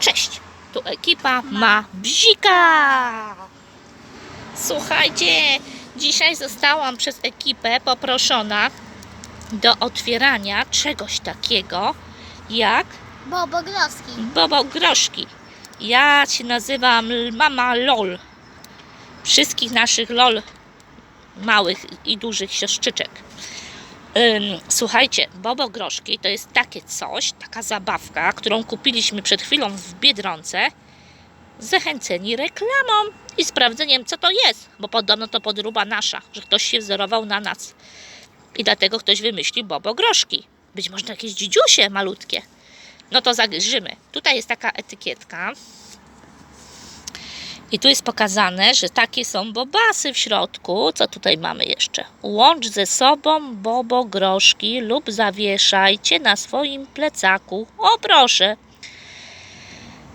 Cześć, tu ekipa ma bzika. Słuchajcie, dzisiaj zostałam przez ekipę poproszona do otwierania czegoś takiego jak Bobo Groski. Bobo Groszki. Ja się nazywam Mama LOL. Wszystkich naszych LOL małych i dużych siostrzyczek. Słuchajcie, Bobo Groszki to jest takie coś, taka zabawka, którą kupiliśmy przed chwilą w Biedronce, zachęceni reklamą i sprawdzeniem, co to jest, bo podobno to podróba nasza, że ktoś się wzorował na nas. I dlatego ktoś wymyślił Bobo Groszki. Być może jakieś dzidziusie malutkie. No to zagryźmy. Tutaj jest taka etykietka. I tu jest pokazane, że takie są bobasy w środku. Co tutaj mamy jeszcze? Łącz ze sobą bobo groszki lub zawieszajcie na swoim plecaku. O proszę.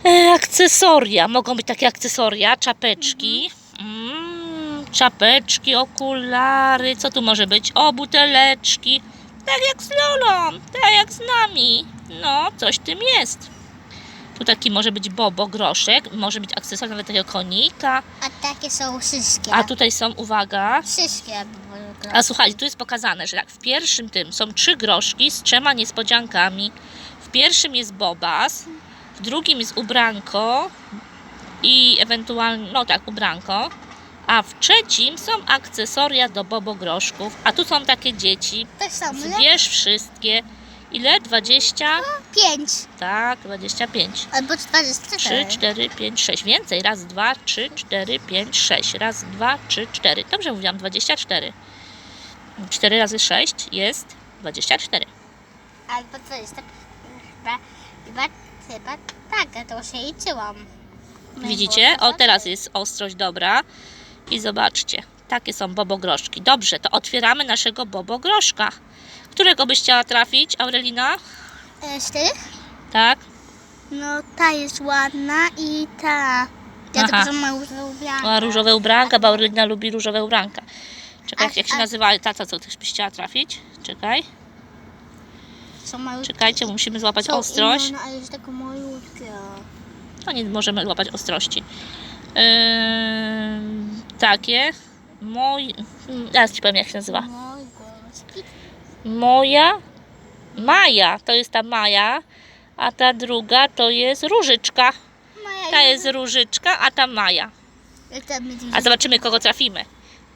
E, akcesoria. Mogą być takie akcesoria, czapeczki. Mm, czapeczki, okulary. Co tu może być? O, buteleczki. Tak jak z Lolą, tak jak z nami. No, coś w tym jest. Tu taki może być bobo, groszek, może być akcesorium nawet takiego konika. A takie są wszystkie. A tutaj są, uwaga, Wszystkie a słuchajcie, tu jest pokazane, że tak, w pierwszym tym są trzy groszki z trzema niespodziankami. W pierwszym jest bobas, w drugim jest ubranko i ewentualnie, no tak, ubranko. A w trzecim są akcesoria do bobogroszków. A tu są takie dzieci. Samo. Zbierz wszystkie. Ile? 20? Pięć. Tak, 25. Albo 24. 3, 4, 5, 6. Więcej. Raz, dwa, trzy, cztery, pięć, sześć. Raz, dwa, trzy, cztery. Dobrze mówiłam, 24. 4 razy 6 jest 24. Albo co jest? tak? Chyba, chyba, chyba tak, ja to się liczyłam. No i Widzicie? było O, to teraz tak. jest ostrość dobra. I zobaczcie. Takie są bobogroszki. Dobrze, to otwieramy naszego bobogroszka. Którego byś chciała trafić, Aurelina? E, cztery? Tak? No ta jest ładna i ta. Ja Aha. tylko, że ma różowe ubrania. Ma różowe ubranka, bo Aurelina lubi różowe ubranka. Czekaj, jak się a- nazywa ta, co, co też byś chciała trafić? Czekaj. Są malutkie. Czekajcie, musimy złapać Są ostrość. inne, ale jest taka malutka. No nie możemy złapać ostrości. Ym, takie. Moj... Teraz ci powiem jak się nazywa. Moja. Maja. To jest ta Maja. A ta druga to jest Różyczka. Ta jest Różyczka, a ta Maja. A zobaczymy kogo trafimy.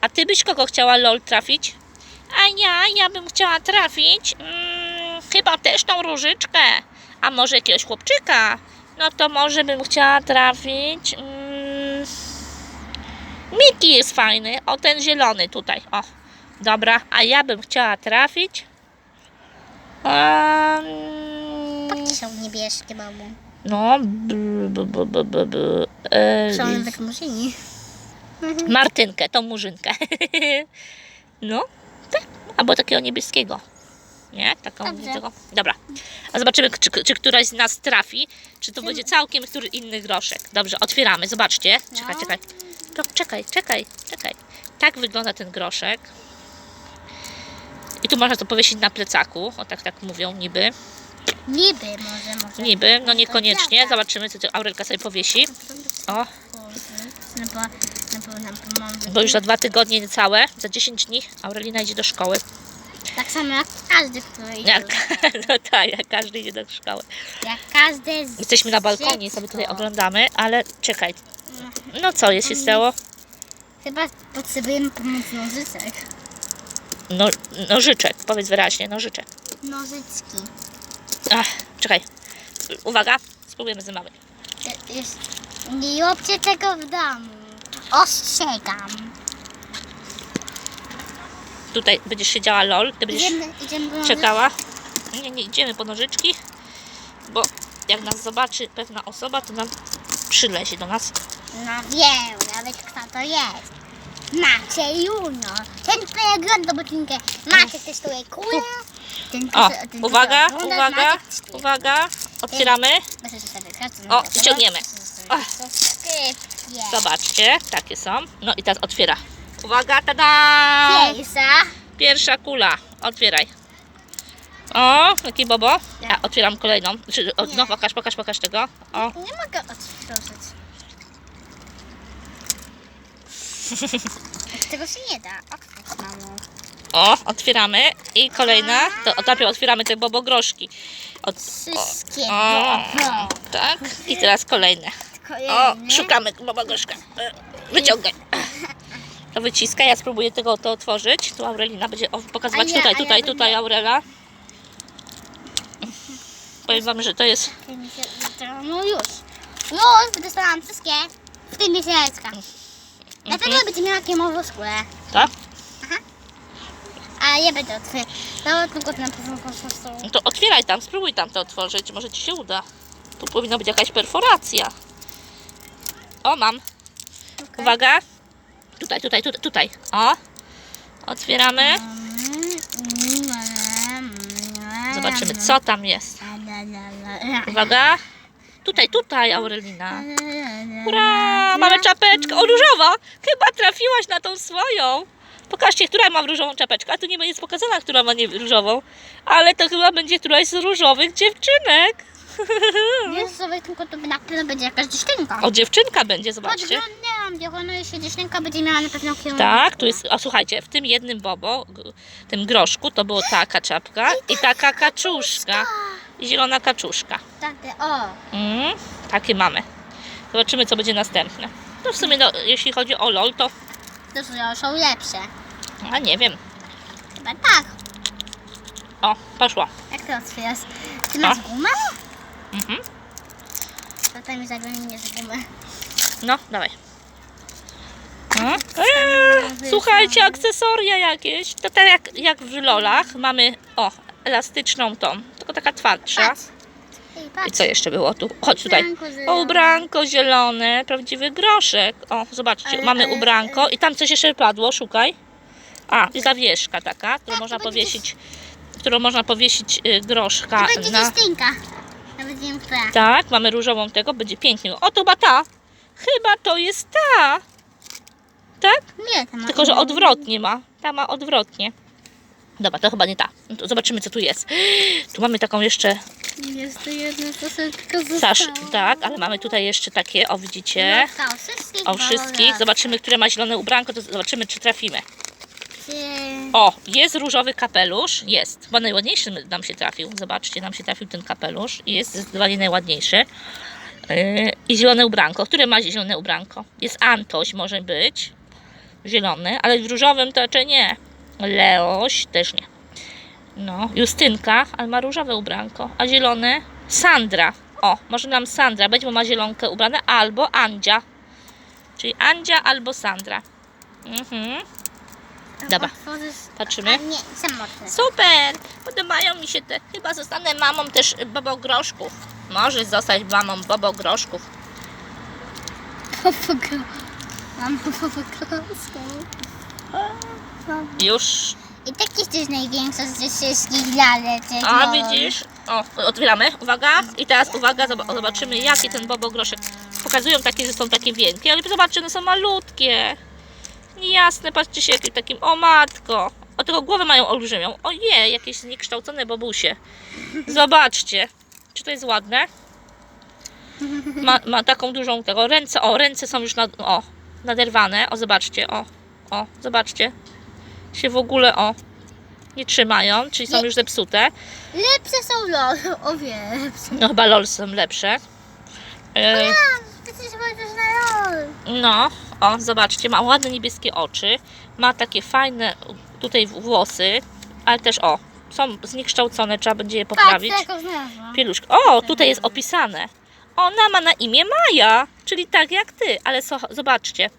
A ty byś kogo chciała LOL trafić? A ja, ja bym chciała trafić mm, chyba też tą Różyczkę. A może jakiegoś chłopczyka? No to może bym chciała trafić. Mm, Miki jest fajny. O ten zielony tutaj. O, dobra. A ja bym chciała trafić. Um, Patrzcie, są niebieskie, mamo. no, b, b, b, b, b, b, e, Są murzyni. Martynkę, tą murzynkę. No, tak. Albo takiego niebieskiego. Nie? Taką Dobrze. tego. Dobra. A zobaczymy, czy, czy któraś z nas trafi, czy to będzie całkiem który inny groszek. Dobrze, otwieramy. Zobaczcie. Czekaj, No. czekaj. To, czekaj, czekaj, czekaj. Tak wygląda ten groszek. I tu można to powiesić na plecaku. O tak, tak mówią, niby. Niby może, może. Niby, no niekoniecznie. lata. Zobaczymy, co tu Aurelka sobie powiesi. O, No bo, no bo nam pomoże. bo już za dwa tygodnie niecałe, za 10 dni Aurelina idzie do szkoły. Tak samo jak każdy, który idzie. Jak, no tak, jak każdy idzie do szkoły. Jak każdy z Jesteśmy na balkonie sobie tutaj oglądamy, ale czekaj. No co jest się stało? Chyba potrzebujemy pomocy nożyczek. No, nożyczek, powiedz wyraźnie, nożyczek. Nożyczki. Ach, czekaj. Uwaga, spróbujemy z mamy. Jest- Nie róbcie tego w domu. Ostrzegam. Tutaj będziesz siedziała LOL, ty będziesz Idziemy, idziemy do czekała. Nie, nie idziemy po nożyczki, bo jak nas zobaczy pewna osoba, to nam przylezie do nas. No wiem, nawet kto to jest. Macie Juno. Ten, kto ogląda odcinkę. Macie też tutaj kulę. Ten, O, ten, uwaga, ogląda, uwaga, Maciek uwaga. Otwieramy. Proszę O, proszę. ściągniemy. Zobaczcie, takie są. No i teraz otwiera. Uwaga, tada! Pierwsza. Pierwsza kula. Otwieraj. O, jaki bobo. A, Tak. otwieram kolejną. Czy, o, Nie. no, pokaż, pokaż, pokaż tego. O, Nie mogę otworzyć. Tego się nie da. Otwórz, mamo. o, otwieramy. I kolejna. To najpierw otwieramy te bobogroszki. Od, Wszystkie. o, Bobo. tak. I teraz kolejne. O, szukamy bobogroszka. E, Wyciągaj. To wyciska, ja spróbuję tego to otworzyć. Tu Aurelina będzie o, pokazywać A ja- tutaj, a ja tutaj, będę- tutaj Aurela. Powiem wam, że to jest No już. Już dostałam wszystkie. W tym miesiączka. Na pewno będzie miała kiemowo skórę. tak? A ja będę otwierać. To tylko na pewno. No to otwieraj tam, spróbuj tam to otworzyć, może ci się uda. Tu powinna być jakaś perforacja. O, mam. Uwaga. Tutaj, tutaj, tutaj, tutaj. O. Otwieramy. Zobaczymy, co tam jest. Uwaga. Tutaj, tutaj, Aurelina. Ura, mamy czapeczkę. O, różowa. Chyba trafiłaś na tą swoją. Pokażcie, która ma różową czapeczkę. A tu nie jest pokazana, która ma nie różową. Ale to chyba będzie któraś z różowych dziewczynek. Wiesz, sobie tylko to na pewno będzie jakaś dziewczynka. O, dziewczynka będzie, zobaczcie. Dziewczyna się dziewczynka będzie miała na pewno kierunek. Tak, tu jest, a słuchajcie, w tym jednym bobo, tym groszku, to było taka czapka i taka kaczuszka. I zielona kaczuszka. Takie, o. Mm, takie mamy. Zobaczymy, co będzie następne. No w sumie, no, jeśli chodzi o LOL, to To są- lepsze. a nie wiem. Chyba tak. O, poszła. Jak to otwierasz? Ty masz gumę? Mhm. Tata mi zagonienie z gumy. No, dawaj. No. Eee, słuchajcie, akcesoria jakieś. To tak jak, jak w lolach mamy, o, elastyczną tą, tylko taka twardsza. I co jeszcze było tu? Chodź tutaj. O, ubranko zielone, prawdziwy groszek. O, zobaczcie, mamy ubranko i tam coś jeszcze padło, szukaj. A, i zawieszka taka, którą Tak, można powiesić, którą można powiesić y, groszka To będzie na... Tak, mamy różową tego, będzie pięknie. O, to chyba ta. Chyba to jest ta. Tak? Nie, to ma Tylko, że odwrotnie ma. Ta ma odwrotnie. Dobra, to chyba nie ta. No to zobaczymy, co tu jest. Tu mamy taką jeszcze Jest to jedna troszeczkę Sasz, tak, ale mamy tutaj jeszcze takie, o widzicie, Lotka, o wszystkich. o wszystkich. Zobaczymy, które ma zielone ubranko, to zobaczymy, czy trafimy. O, jest różowy kapelusz, jest. Chyba najładniejszy nam się trafił. Zobaczcie, nam się trafił ten kapelusz i jest zdecydowanie najładniejszy. Yy, I zielone ubranko. Które ma zielone ubranko? Jest Antoś, może być. Zielony, ale w różowym to raczej nie. Leoś też nie. No, Justynka, ale ma różowe ubranko. A zielone? Sandra. O, może nam Sandra być, bo ma zielonkę ubrane. Albo Andzia. Czyli Andzia albo Sandra. Mhm. Dobra. Patrzymy. Nie, samotne. Super! Podobają mi się te. Chyba zostanę mamą też bobogroszków. Możesz zostać mamą bobogroszków. Popogro... Mam Już. I tak jesteś największa ze wszystkich laleczek. A widzisz? O, otwieramy. Uwaga. I teraz uwaga, zob- zobaczymy jaki ten bobogroszek. Pokazują takie, że są takie wielkie, ale zobaczcie, one są malutkie. Niejasne, patrzcie się jakim takim. O matko. O tylko głowę mają olbrzymią. Ojej, jakieś zniekształcone bobusie. Zobaczcie. Czy to jest ładne? Ma, ma taką dużą tego. Ręce, o, ręce są już nad, o, naderwane. O, zobaczcie, o, o, zobaczcie. Się w ogóle, o, nie trzymają, czyli są Nie. już zepsute. Lepsze są lol. O wiele. No chyba LOL są lepsze. E, przecież możesz na lol. no, o, zobaczcie, ma ładne niebieskie oczy. Ma takie fajne tutaj włosy, ale też o, są zniekształcone, trzeba będzie je poprawić. Patrz, jaką znalazłam. Pieluszka. O, tutaj jest opisane. Ona ma na imię Maja, czyli tak jak ty, ale so, zobaczcie.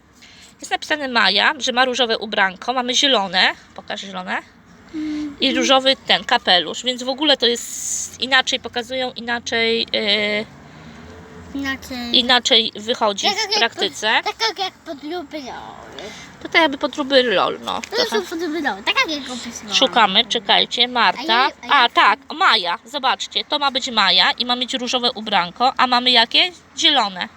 Jest napisane Maja, że ma różowe ubranko, mamy zielone, pokaż zielone, i różowy ten kapelusz, więc w ogóle to jest inaczej, pokazują inaczej, yy, Inaczej. inaczej wychodzi Tak jak- w praktyce. Tak jak, jak podróby. To tak jakby podróby LOL, no. To Trochę. są podróby lol. Tak jak jak opisywałam. Szukamy, czekajcie, Marta. A ja- a ja- A tak, Maja, zobaczcie, to ma być Maja i ma mieć różowe ubranko, a mamy jakie? Zielone.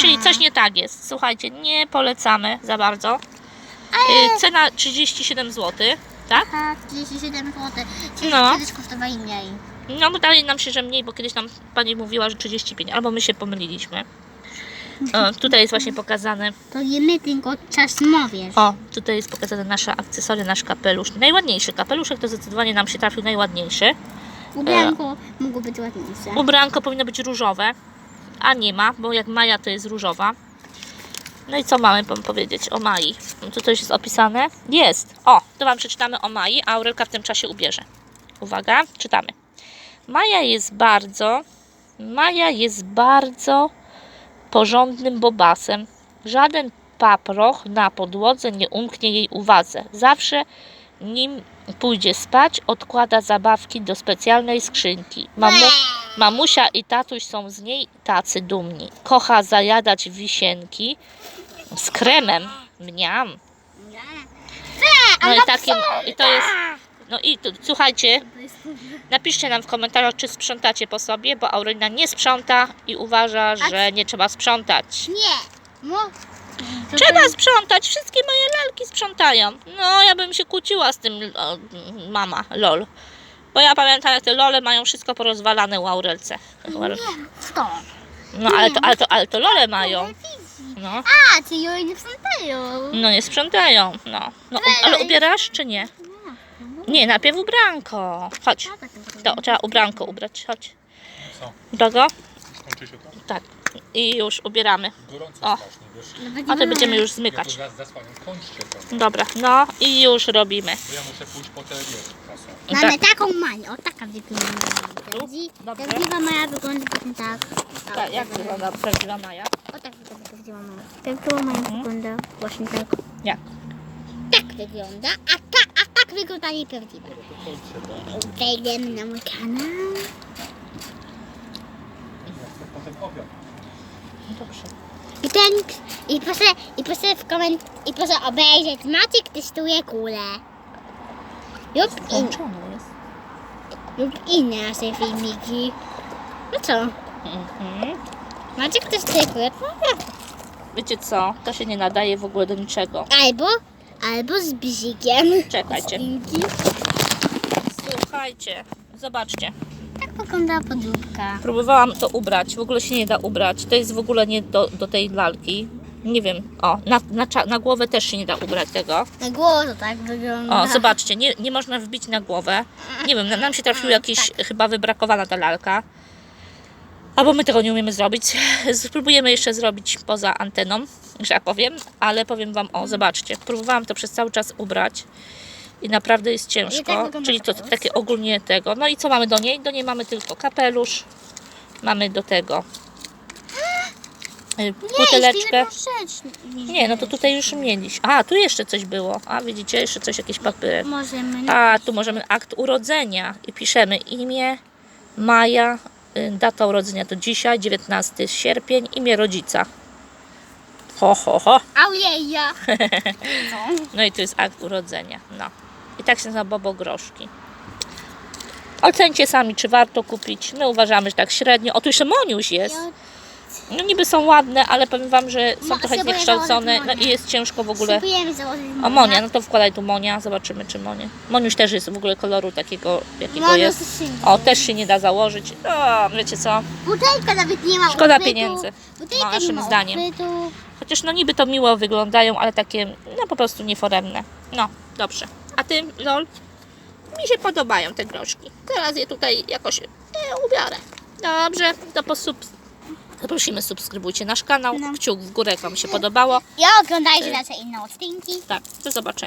Czyli coś nie tak jest. Słuchajcie, nie polecamy za bardzo. Y, Cena 37 zł. Tak? Aha, 37 zł. Czyli No. kiedyś kosztowali mniej. No wydaje nam się, że mniej, bo kiedyś nam pani mówiła, że 35, albo my się pomyliliśmy. O, tutaj jest właśnie pokazane, To jemy tylko czasmo, wiesz. o, tutaj jest pokazane nasze akcesoria, nasz kapelusz. Najładniejszy kapeluszek to zdecydowanie nam się trafił najładniejszy. Ubranko mogło być ładniejsze. Ubranko powinno być różowe, a nie ma, bo jak Maja to jest różowa. No i co mamy powiedzieć o Mai? No Tu coś jest opisane? Jest. O, to Wam przeczytamy o Mai, a Aurelka w tym czasie ubierze. Uwaga, czytamy. Maja jest bardzo, Maja jest bardzo porządnym bobasem. Żaden paproch na podłodze nie umknie jej uwadze. Zawsze nim pójdzie spać, odkłada zabawki do specjalnej skrzynki. Mamu, mamusia i tatuś są z niej tacy dumni. Kocha zajadać wisienki z kremem. Mniam. No i takie, i to jest, no i tu, słuchajcie, napiszcie nam w komentarzach, czy sprzątacie po sobie, bo Aurelina nie sprząta i uważa, że nie trzeba sprzątać. Nie. To Trzeba sprzątać, wszystkie moje lalki sprzątają. No, ja bym się kłóciła z tym, o, mama, lol. Bo ja pamiętam, jak te lole mają wszystko porozwalane u Aurelce. To. No, ale to, ale to, ale to lole mają. No, A, ci ją nie sprzątają. no nie sprzątają, no. no u, ale ubierasz, czy nie? Nie, najpierw ubranko. Chodź, to trzeba ubranko ubrać, chodź. Co? Drogo? Skończy się to? Tak. I już ubieramy. Gorąco O. strasznie, wiesz. A to będziemy już Ja zmykać. tu raz zasłaniam. Kończcie to. Dobra, no i już robimy. Bo ja muszę pójść po te wiesz, kasę. Mamy Tak. taką manię, o taka wygląda. Prawdzi- Dobrze. Prawdziwa Maja wygląda właśnie tak. Tak, jak wygląda prawdziwa Maja? O tak wygląda prawdziwa Maja. Prawdziwa Maja wygląda właśnie tak. Jak? Tak wygląda, a, ta, a tak wygląda nieprawdziwa. To. Wejdziemy na mój kanał. Potem obiad. Dobrze. I ten, i proszę, i proszę w koment, i proszę obejrzeć, Maciek testuje kulę. Lub, in, Włączone jest. lub inne nasze filmiki. No co? Mhm. Maciek testuje kulę. No, Wiecie co? To się nie nadaje w ogóle do niczego. Albo, albo z bzikiem. Czekajcie. Słuchajcie, zobaczcie. Tak wygląda podróbka. Próbowałam to ubrać, w ogóle się nie da ubrać. To jest w ogóle nie do, do tej lalki. Nie wiem, o, na, na, cza- na głowę też się nie da ubrać tego. Na głowę to tak wygląda. O, zobaczcie, nie, nie można wbić na głowę. Nie wiem, na- nam się trafił jakiś, chyba wybrakowana ta lalka. Albo my tego nie umiemy zrobić. Spróbujemy jeszcze zrobić poza anteną, że ja powiem, ale powiem Wam, o, zobaczcie, próbowałam to przez cały czas ubrać i naprawdę jest tak ciężko, wygląda czyli to takie ogólnie tego. No i co mamy do niej? Do niej mamy tylko kapelusz, mamy do tego y, buteleczkę. Nie, no to tutaj już mieliśmy. A, tu jeszcze coś było. A, widzicie, jeszcze coś, jakiś papierek. Możemy. A, tu możemy akt urodzenia i piszemy imię, Maja, y, data urodzenia to dzisiaj, 19 sierpień, imię rodzica. Ho, ho, ho. Aujeja. No i tu jest akt urodzenia. No. Tak się nazywa bobogroszki. Ocencie sami, czy warto kupić. My uważamy, że tak średnio. O, tu jeszcze Moniuś jest. No niby są ładne, ale powiem Wam, że są Mo- trochę spróbuję zniekształcone. założyć No i jest ciężko w ogóle. Spróbujemy założyć O Monia, no to wkładaj tu Monia, zobaczymy czy Monia. Moniuś też jest w ogóle koloru takiego, jakiego Monia jest. O, też się nie da założyć. O, wiecie co? Butelka nawet nie ma Szkoda uchwytu. pieniędzy. Butelka No, nie naszym ma zdaniem. Chociaż no niby to miło wyglądają, ale takie no po prostu nieforemne. No, dobrze. A ty, lol? Mi się podobają te groszki. Teraz je tutaj jakoś e, ubiorę. Dobrze, to posub... to prosimy subskrybujcie nasz kanał. No. Kciuk w górę, jak Wam się podobało. I oglądajcie nasze inne odcinki. Tak, do zobaczenia.